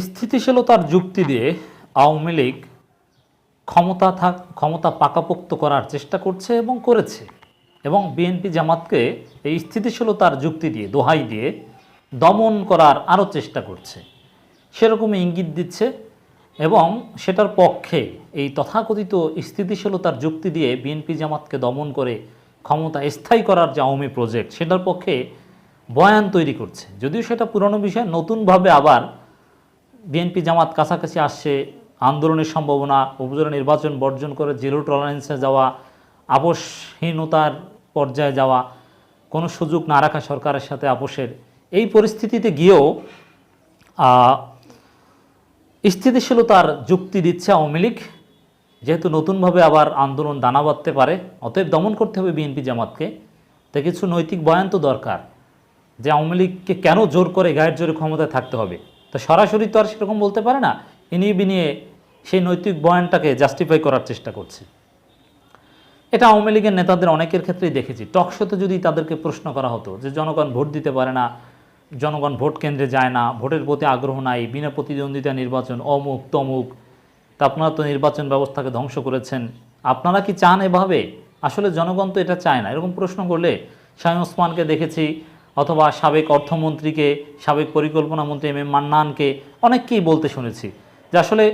স্থিতিশীলতার যুক্তি দিয়ে আওয়ামী লীগ ক্ষমতা থাক, ক্ষমতা পাকাপোক্ত করার চেষ্টা করছে এবং করেছে। এবং বিএনপি জামাতকে এই স্থিতিশীলতার যুক্তি দিয়ে, দোহাই দিয়ে দমন করার আরও চেষ্টা করছে। সেরকমই ইঙ্গিত দিচ্ছে এবং সেটার পক্ষে এই তথাকথিত স্থিতিশীলতার যুক্তি দিয়ে বিএনপি জামাতকে দমন করে ক্ষমতা স্থায়ী করার যে আওয়ামী প্রজেক্ট, সেটার পক্ষে বয়ান তৈরি করছে। যদিও সেটা পুরনো বিষয়, নতুনভাবে আবার বিএনপি জামাত কাছাকাছি আসছে, আন্দোলনের সম্ভাবনা, উপজেলা নির্বাচন বর্জন করে জিরো টলারেন্সে যাওয়া, আপোষহীনতার পর্যায়ে যাওয়া, কোনো সুযোগ না রাখা সরকারের সাথে আপোষের। এই পরিস্থিতিতে গিয়েও স্থিতিশীলতার যুক্তি দিচ্ছে আওয়ামী লীগ, যেহেতু নতুনভাবে আবার আন্দোলন দানা বাঁধতে পারে, অতএব দমন করতে হবে বিএনপি জামাতকে। তাই কিছু নৈতিক বয়ান তো দরকার, যে আওয়ামী লীগকে কেন জোর করে গায়ের জোরে ক্ষমতায় থাকতে হবে? তো সরাসরি তো আর সেরকম বলতে পারে না। ইনিয়ে বিনিয়ে সেই নৈতিক বয়ানটাকে জাস্টিফাই করার চেষ্টা করছে। এটা আওয়ামী লীগের নেতাদের অনেকের ক্ষেত্রেই দেখেছি। টকশোতে যদি তাদেরকে প্রশ্ন করা হতো যে, জনগণ ভোট দিতে পারে না, জনগণ ভোট কেন্দ্রে যায় না, ভোটের প্রতি আগ্রহ নাই, বিনা প্রতিদ্বন্দ্বিতা নির্বাচন অমুক তমুক, তা আপনারা তো নির্বাচন ব্যবস্থাকে ধ্বংস করেছেন। আপনারা কি চান এভাবে? আসলে জনগণ তো এটা চায় না। এরকম প্রশ্ন করলে শাহীন ওসমানকে দেখেছি অথবা সাবেক অর্থমন্ত্রীকে, সাবেক পরিকল্পনা মন্ত্রী এম এম মান্নানকে অনেককেই বলতে শুনেছি যে আসলে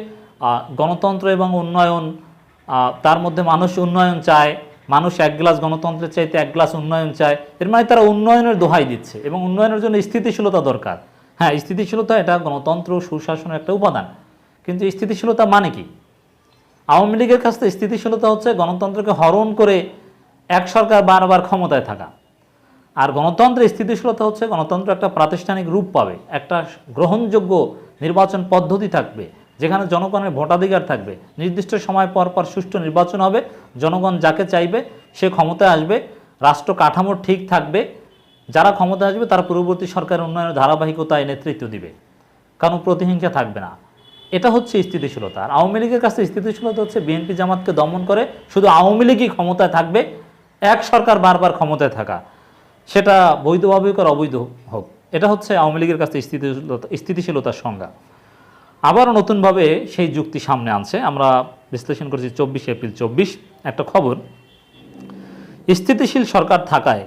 গণতন্ত্র এবং উন্নয়ন তার মধ্যে মানুষ উন্নয়ন চায়, মানুষ এক গ্লাস গণতন্ত্রের চাইতে এক গ্লাস উন্নয়ন চায়, এর মানে তারা উন্নয়নের দোহাই দিচ্ছে এবং উন্নয়নের জন্য স্থিতিশীলতা দরকার। হ্যাঁ স্থিতিশীলতা এটা গণতন্ত্র, সুশাসনের একটা উপাদান। কিন্তু স্থিতিশীলতা মানে কি? আওয়ামী লীগের কাছ থেকে স্থিতিশীলতা হচ্ছে গণতন্ত্রকে হরণ করে এক সরকার বারবার ক্ষমতায় থাকা। আর গণতন্ত্রের স্থিতিশীলতা হচ্ছে গণতন্ত্র একটা প্রাতিষ্ঠানিক রূপ পাবে, একটা গ্রহণযোগ্য নির্বাচন পদ্ধতি থাকবে, যেখানে জনগণের ভোটাধিকার থাকবে। নির্দিষ্ট সময় পর পর সুষ্ঠু নির্বাচন হবে, জনগণ যাকে চাইবে সে ক্ষমতায় আসবে, রাষ্ট্র কাঠামো ঠিক থাকবে, যারা ক্ষমতায় আসবে তারা পূর্ববর্তী সরকারের উন্নয়নের ধারাবাহিকতায় নেতৃত্ব দিবে, কারণ প্রতিহিংসা থাকবে না। এটা হচ্ছে স্থিতিশীলতা। আর আওয়ামী লীগের কাছে স্থিতিশীলতা হচ্ছে বিএনপি জামাতকে দমন করে শুধু আওয়ামী লীগই ক্ষমতায় থাকবে, এক সরকার বারবার ক্ষমতায় থাকা। সেটা বৈধভাবে হোক আর অবৈধ হোক। এটা হচ্ছে আওয়ামী লীগের কাছে স্থিতিশীলতা, স্থিতিশীলতার সংজ্ঞা। আবারও নতুনভাবে সেই যুক্তি সামনে আনছে। আমরা বিশ্লেষণ করেছি চব্বিশে এপ্রিল চব্বিশ, একটা খবর। স্থিতিশীল সরকার থাকায়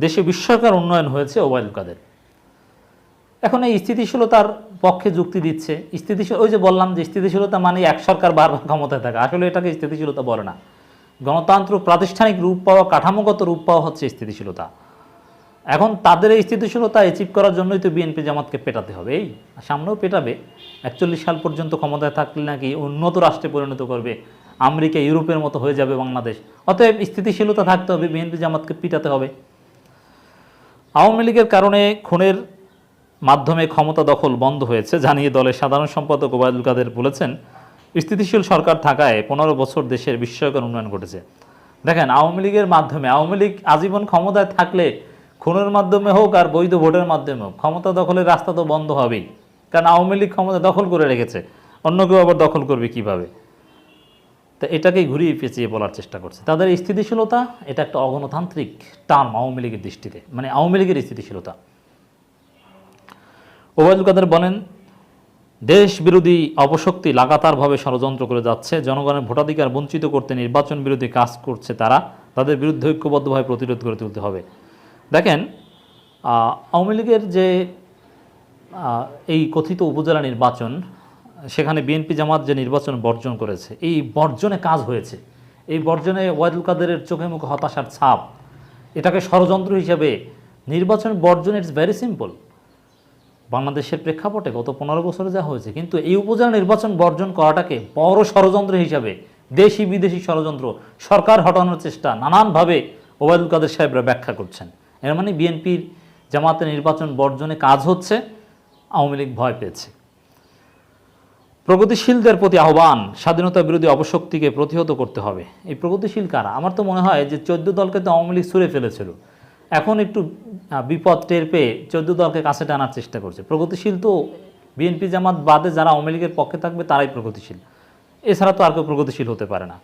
দেশে বিস্ময়কর উন্নয়ন হয়েছে ওবায়দুল কাদের। এখন এই স্থিতিশীলতার পক্ষে যুক্তি দিচ্ছে। স্থিতিশীল ওই যে বললাম যে স্থিতিশীলতা মানে এক সরকার বারবার ক্ষমতায় থাকা। আসলে এটাকে স্থিতিশীলতা বলে না। গণতন্ত্র প্রাতিষ্ঠানিক রূপ পাওয়া, কাঠামোগত রূপ পাওয়া হচ্ছে স্থিতিশীলতা। এখন তাদের এই স্থিতিশীলতা অ্যাচিভ করার জন্যই তো বিএনপি জামাতকে পেটাতে হবে। এই, সামনেও পেটাবে। একচল্লিশ সাল পর্যন্ত ক্ষমতায় থাকলে নাকি উন্নত রাষ্ট্রে পরিণত করবে। আমেরিকা, ইউরোপের মতো হয়ে যাবে বাংলাদেশ। অতএব স্থিতিশীলতা থাকতে হবে বিএনপি জামাতকে পিটাতে হবে। আওয়ামী লীগের কারণে খুনের মাধ্যমে ক্ষমতা দখল বন্ধ হয়েছে জানিয়ে দলের সাধারণ সম্পাদক ওবায়দুল কাদের বলেছেন, স্থিতিশীল সরকার থাকায় পনেরো বছর দেশের বিস্ময়কর উন্নয়ন ঘটেছে। দেখেন, আওয়ামী লীগের মাধ্যমে, আওয়ামী লীগ আজীবন ক্ষমতায় থাকলে খুনের মাধ্যমে হোক আর বৈধ ভোটের মাধ্যমে হোক, ক্ষমতা দখলের রাস্তা তো বন্ধ হবেই। কারণ আওয়ামী লীগ ক্ষমতা দখল করে রেখেছে, অন্য কেউ আবার দখল করবে কীভাবে? তো এটাকেই ঘুরিয়ে পেঁচিয়ে বলার চেষ্টা করছে। তাদের স্থিতিশীলতা, এটা একটা অগণতান্ত্রিক টার্ম আওয়ামী লীগের দৃষ্টিতে মানে আওয়ামী লীগের স্থিতিশীলতা। ওবায়দুল কাদের বলেন দেশ বিরোধী অপশক্তি লাগাতারভাবে ষড়যন্ত্র করে যাচ্ছে, জনগণের ভোটাধিকার বঞ্চিত করতে নির্বাচন বিরোধী কাজ করছে তারা, তাদের বিরুদ্ধে ঐক্যবদ্ধভাবে প্রতিরোধ করে তুলতে হবে। দেখেন আওয়ামী লীগের যে এই কথিত উপজেলা নির্বাচন, সেখানে বিএনপি জামাত যে নির্বাচন বর্জন করেছে, এই বর্জনে কাজ হয়েছে। এই বর্জনে ওয়াইদুল কাদেরের চোখে মুখে হতাশার ছাপ। এটাকে ষড়যন্ত্র হিসেবে নির্বাচন বর্জন ইটস ভেরি সিম্পল বাংলাদেশের প্রেক্ষাপটে গত পনেরো বছরে যা হয়েছে, কিন্তু এই উপজেলা নির্বাচন বর্জন করাটাকে বড় ষড়যন্ত্র হিসাবে দেশি বিদেশি ষড়যন্ত্র, সরকার হটানোর চেষ্টা, নানানভাবে ওবায়দুল কাদের সাহেবরা ব্যাখ্যা করছেন। এর মানে বিএনপির জামাতে নির্বাচন বর্জনে কাজ হচ্ছে, আওয়ামী লীগ ভয় পেয়েছে। প্রগতিশীলদের প্রতি আহ্বান, স্বাধীনতা বিরোধী অপশক্তিকে প্রতিহত করতে হবে। এই প্রগতিশীল কারা? আমার তো মনে হয় যে চোদ্দ দলকে তো আওয়ামী লীগ ছুঁড়ে ফেলেছিল। এখন একটু বিপদ টের পেয়ে চোদ্দ দলকে কাছে টানার চেষ্টা করছে। প্রগতিশীল তো বিএনপি জামাত বাদে যারা আওয়ামী লীগের পক্ষে থাকবে তারাই প্রগতিশীল। এছাড়া তো আর কেউ প্রগতিশীল হতে পারে না।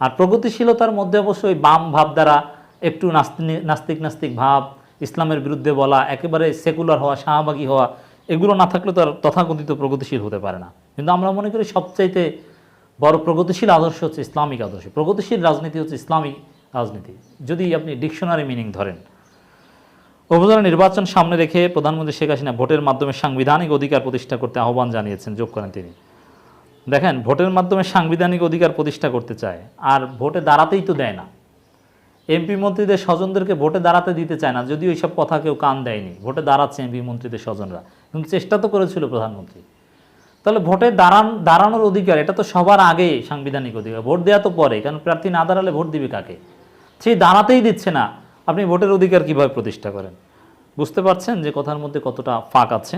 আর প্রগতিশীলতার মধ্যে অবশ্যই বাম ভাব দ্বারা একটু নাস্তি- নাস্তিক নাস্তিক ভাব, ইসলামের বিরুদ্ধে বলা, একেবারে সেকুলার হওয়া, শাহবাগী হওয়া, এগুলো না থাকলে তো আর তথাকথিত প্রগতিশীল হতে পারে না। কিন্তু আমরা মনে করি সবচাইতে বড় প্রগতিশীল আদর্শ হচ্ছে ইসলামিক আদর্শ। প্রগতিশীল রাজনীতি হচ্ছে ইসলামিক রাজনীতি। যদি আপনি ডিকশনারি মিনিং ধরেন, উপজেলা নির্বাচন সামনে রেখে প্রধানমন্ত্রী শেখ হাসিনা ভোটের মাধ্যমে সাংবিধানিক অধিকার প্রতিষ্ঠা করতে আহ্বান জানিয়েছেন, যোগ করেন তিনি। দেখেন, ভোটের মাধ্যমে সাংবিধানিক অধিকার প্রতিষ্ঠা করতে চায়, আর ভোটে দাঁড়াতেই তো দেয় না। এমপি মন্ত্রীদের স্বজনদেরকে ভোটে দাঁড়াতে দিতে চায় না, যদিও এইসব কথা কেউ কান দেয়নি। ভোটে দাঁড়াচ্ছে এমপি মন্ত্রীদের স্বজনরা। কিন্তু চেষ্টা তো করেছিল প্রধানমন্ত্রী। তাহলে ভোটে দাঁড়ান, দাঁড়ানোর অধিকার, এটা তো সবার আগে সাংবিধানিক অধিকার। ভোট দেওয়া তো পরে, কারণ প্রার্থী না দাঁড়ালে ভোট দিবে কাকে? সেই দাঁড়াতেই দিচ্ছে না। আপনি ভোটের অধিকার কীভাবে প্রতিষ্ঠা করেন? বুঝতে পারছেন যে কথার মধ্যে কতটা ফাঁক আছে?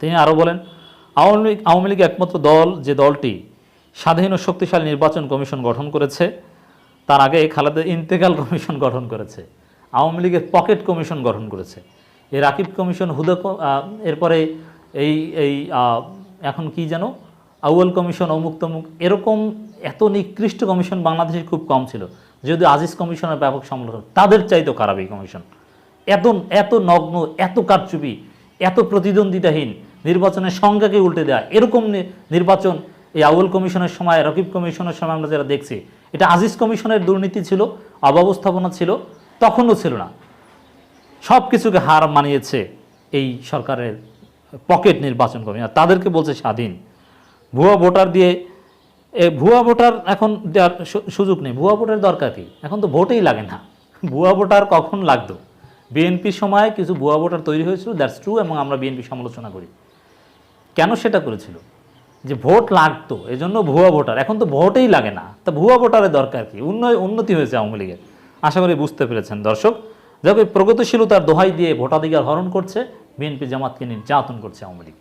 তিনি আরও বলেন, আওয়ামী লীগ আওয়ামী লীগ একমাত্র দল, যে দলটি স্বাধীন ও শক্তিশালী নির্বাচন কমিশন গঠন করেছে তার আগে খালেদা ইন্তেকাল কমিশন গঠন করেছে, আওয়ামী লীগের পকেট কমিশন গঠন করেছে। এই রাকিব কমিশন হুদা এরপরে এই এই এখন কি যেন, আউয়াল কমিশন, অমুক তমুক, এরকম এত নিকৃষ্ট কমিশন বাংলাদেশে খুব কম ছিল। যদি আজিজ কমিশনের ব্যাপক সমালোচনা তাদের চাইতো খারাপ এই কমিশন। এত এত নগ্ন, এত কারচুপি, এত প্রতিদ্বন্দ্বিতাহীন, নির্বাচনের সংজ্ঞাকে উল্টে দেওয়া এরকম নির্বাচন এই আউয়াল কমিশনের সময়, রকিব কমিশনের সময় আমরা যারা দেখছি এটা আজিজ কমিশনের দুর্নীতি ছিল, অব্যবস্থাপনা ছিল, তখনও ছিল না। সব কিছুকে হার মানিয়েছে এই সরকারের পকেট নির্বাচন কমিশন। আর তাদেরকে বলছে স্বাধীন। ভুয়া ভোটার দিয়ে, এ, ভুয়া ভোটার এখন দেওয়ার সুযোগ নেই। ভুয়া ভোটার দরকার কি? এখন তো ভোটেই লাগে না। ভুয়া ভোটার কখন লাগতো? বিএনপির সময় কিছু ভুয়া ভোটার তৈরি হয়েছিল, দ্যাটস ট্রু, এবং আমরা বিএনপি সমালোচনা করি। কেন সেটা করেছিল? যে ভোট লাগতো, এজন্য ভুয়া ভোটার। এখন তো ভোটেই লাগে না। তা ভুয়া ভোটারের দরকার কি? উন্নয়, উন্নতি হয়েছে আওয়ামী লীগের। আশা করি বুঝতে পেরেছেন দর্শক। যাকে প্রগতিশীলতার দোহাই দিয়ে ভোটাধিকার হরণ করছে, বিএনপি জামাতকে নির্যাতন করছে আওয়ামী লীগ।